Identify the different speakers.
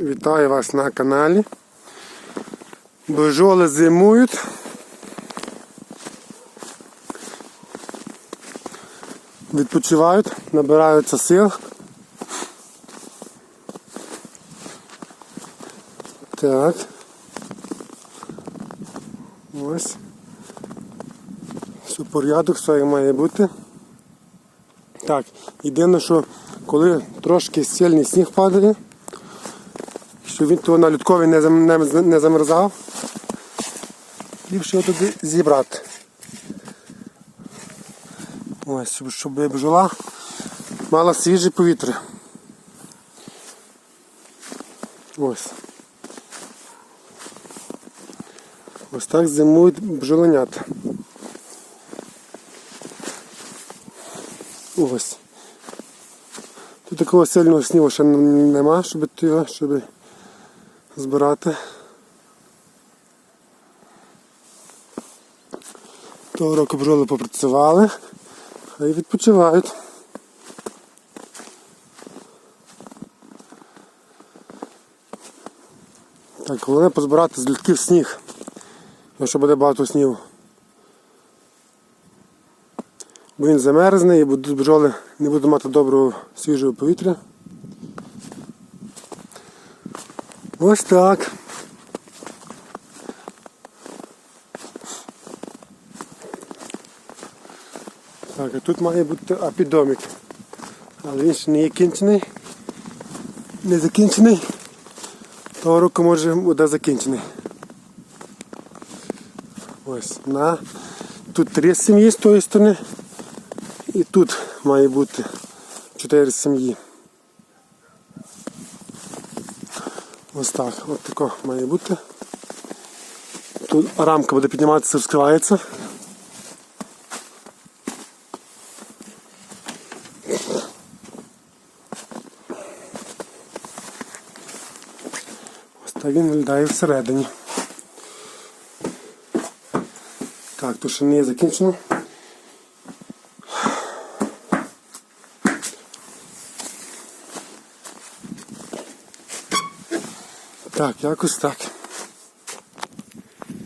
Speaker 1: Вітаю вас на каналі. Божоли зимують. Відпочивають, набираються сил. Так. Ось. Все порядок, все має бути. Так, єдине, що коли трошки сильний сніг падає, щоб він того на людкові не, не, не замерзав, ліпше його туди зібрати. Ось, щоб, щоб бджола мала свіже повітря. Ось. Ось так зимують бджоленята. Ось. Тут такого сильного снігу ще нема, щоб щоб збирати. Того року бджоли попрацювали, а й відпочивають. Так, головне позбирати з людків сніг, якщо буде багато снігу. Бо він замерзне і бджоли не будуть мати доброго свіжого повітря. Ось так. Так, а тут має бути апідомік. Але він ще не є кінчений. Не закінчений. Того року може буде закінчений. Ось на. Тут три сім'ї з тої сторони. І тут має бути чотири сім'ї. Ось так. Ось тако має бути. Тут рамка буде підніматися, розкривається. Ось так він виглядає всередині. Так, тут ще не закінчено. Так, якось так.